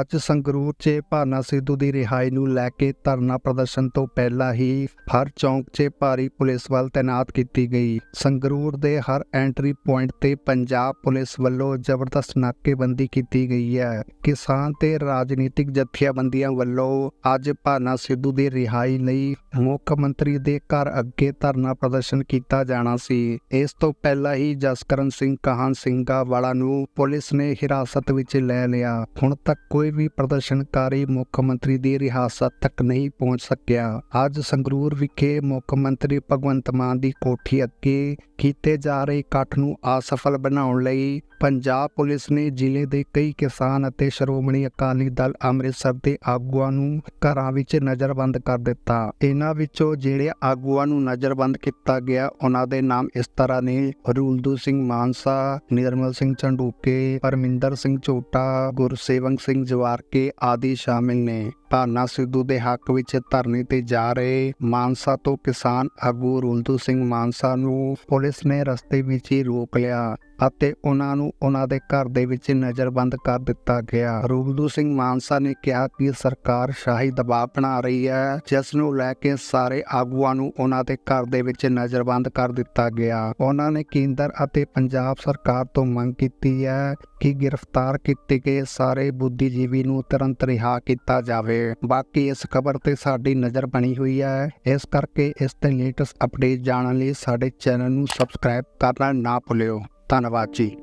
ਅੱਜ ਸੰਗਰੂਰ 'ਚ ਭਾਨਾ ਸਿੱਧੂ ਦੀ ਰਿਹਾਈ ਨੂੰ ਲੈ ਕੇ ਧਰਨਾ ਪ੍ਰਦਰਸ਼ਨ ਤੋਂ ਪਹਿਲਾਂ ਹੀ ਹਰ ਚੌਂਕ 'ਚ ਭਾਰੀ ਪੁਲਿਸ ਵੱਲ ਤਾਇਨਾਤ ਕੀਤੀ ਗਈ। ਸੰਗਰੂਰ ਦੇ ਹਰ ਐਂਟਰੀ ਪੁਆਇੰਟ ਤੇ ਪੰਜਾਬ ਪੁਲਿਸ ਵੱਲੋਂ ਜ਼ਬਰਦਸਤ ਨਾਕੇਬੰਦੀ ਕੀਤੀ ਗਈ ਹੈ। ਕਿਸਾਨ ਤੇ ਰਾਜਨੀਤਿਕ ਜਥੇਬੰਦੀਆਂ ਵੱਲੋਂ ਅੱਜ ਭਾਨਾ ਸਿੱਧੂ ਦੀ ਰਿਹਾਈ ਲਈ ਮੁੱਖ ਮੰਤਰੀ ਦੇ ਘਰ ਅੱਗੇ ਧਰਨਾ ਪ੍ਰਦਰਸ਼ਨ ਕੀਤਾ ਜਾਣਾ ਸੀ। ਇਸ ਤੋਂ ਪਹਿਲਾਂ ਹੀ ਜਸਕਰਨ ਸਿੰਘ ਕਹਾਨ ਸਿੰਘਾ ਵਾਲਾ ਨੂੰ ਪੁਲਿਸ ਨੇ ਹਿਰਾਸਤ ਵਿੱਚ ਲੈ ਲਿਆ। ਹੁਣ ਤੱਕ ਕੋਈ ਵੀ ਪ੍ਰਦਰਸ਼ਨਕਾਰੀ ਮੁੱਖ ਮੰਤਰੀ ਦੀ ਰਿਹਾਸਤ ਤੱਕ ਨਹੀਂ ਪਹੁੰਚ ਸਕਿਆ। ਅੱਜ ਸੰਗਰੂਰ ਵਿਖੇ ਮੁੱਖ ਮੰਤਰੀ ਭਗਵੰਤ ਮਾਨ ਦੀ ਕੋਠੀ ਅੱਗੇ ਕੀਤੇ ਜਾ ਰਹੇ ਇਕੱਠ ਨੂੰ ਅਸਫਲ ਬਣਾਉਣ ਲਈ ਪੰਜਾਬ ਪੁਲਿਸ ਨੇ ਜ਼ਿਲ੍ਹੇ ਦੇ ਕਈ ਕਿਸਾਨ ਅਤੇ ਸ਼੍ਰੋਮਣੀ ਅਕਾਲੀ ਦਲ ਅੰਮ੍ਰਿਤਸਰ ਦੇ ਆਗੂਆਂ ਨੂੰ ਘਰਾਂ ਵਿੱਚ ਨਜ਼ਰਬੰਦ ਕਰ ਦਿੱਤਾ। ਇਹਨਾਂ ਵਿੱਚੋਂ ਜਿਹੜੇ ਆਗੂਆਂ ਨੂੰ ਨਜ਼ਰਬੰਦ ਕੀਤਾ ਗਿਆ, ਉਹਨਾਂ ਦੇ ਨਾਮ ਇਸ ਤਰ੍ਹਾਂ ਨੇ ਰੂਲਦੂ ਸਿੰਘ ਮਾਨਸਾ, ਨਿਰਮਲ ਸਿੰਘ ਝੰਡੂਕੇ ਪਰਮਿੰਦਰ ਸਿੰਘ ਝੋਟਾ, ਗੁਰਸੇਵਕ ਸਿੰਘ ਜਵਾਰਕੇ ਆਦਿ ਸ਼ਾਮਿਲ ਨੇ। ਭਾਨਾ ਸਿੱਧੂ ਦੇ ਹੱਕ ਵਿੱਚ ਧਰਨੇ ਤੇ ਜਾ ਰਹੇ ਮਾਨਸਾ ਤੋਂ ਕਿਸਾਨ ਆਗੂ ਰੁਲਦੂ ਸਿੰਘ ਮਾਨਸਾ ਨੂੰ ਪੁਲਿਸ ਨੇ ਰਸਤੇ ਵਿੱਚ ਹੀ ਰੋਕ ਲਿਆ। ਅਤੇ ਉਹਨਾਂ ਨੂੰ ਉਹਨਾਂ ਦੇ ਘਰ ਦੇ ਵਿੱਚ ਨਜ਼ਰਬੰਦ ਕਰ ਦਿੱਤਾ ਗਿਆ। ਰੂਬਦੂ ਸਿੰਘ ਮਾਨਸਾ ਨੇ ਕਿਹਾ ਕਿ ਸਰਕਾਰ ਸ਼ਾਹੀ ਦਬਾਅ ਬਣਾ ਰਹੀ ਹੈ, ਜਿਸ ਨੂੰ ਲੈ ਕੇ ਸਾਰੇ ਆਗੂਆਂ ਨੂੰ ਉਹਨਾਂ ਦੇ ਘਰ ਦੇ ਵਿੱਚ ਨਜ਼ਰਬੰਦ ਕਰ ਦਿੱਤਾ ਗਿਆ। ਉਹਨਾਂ ਨੇ ਕੇਂਦਰ ਅਤੇ ਪੰਜਾਬ ਸਰਕਾਰ ਤੋਂ ਮੰਗ ਕੀਤੀ ਹੈ ਕਿ ਗ੍ਰਿਫਤਾਰ ਕੀਤੇ ਗਏ ਸਾਰੇ ਬੁੱਧੀਜੀਵੀ ਨੂੰ ਤੁਰੰਤ ਰਿਹਾ ਕੀਤਾ ਜਾਵੇ। ਬਾਕੀ ਇਸ ਖਬਰ ਤੇ ਸਾਡੀ ਨਜ਼ਰ ਬਣੀ ਹੋਈ ਹੈ। ਇਸ ਕਰਕੇ ਇਸ ਤੇ ਲੇਟੈਸਟ ਅਪਡੇਟ ਜਾਣਨ ਲਈ ਸਾਡੇ ਚੈਨਲ ਨੂੰ ਸਬਸਕ੍ਰਾਈਬ ਕਰਨਾ ਨਾ ਭੁੱਲਿਓ। ਧੰਨਵਾਦ ਜੀ।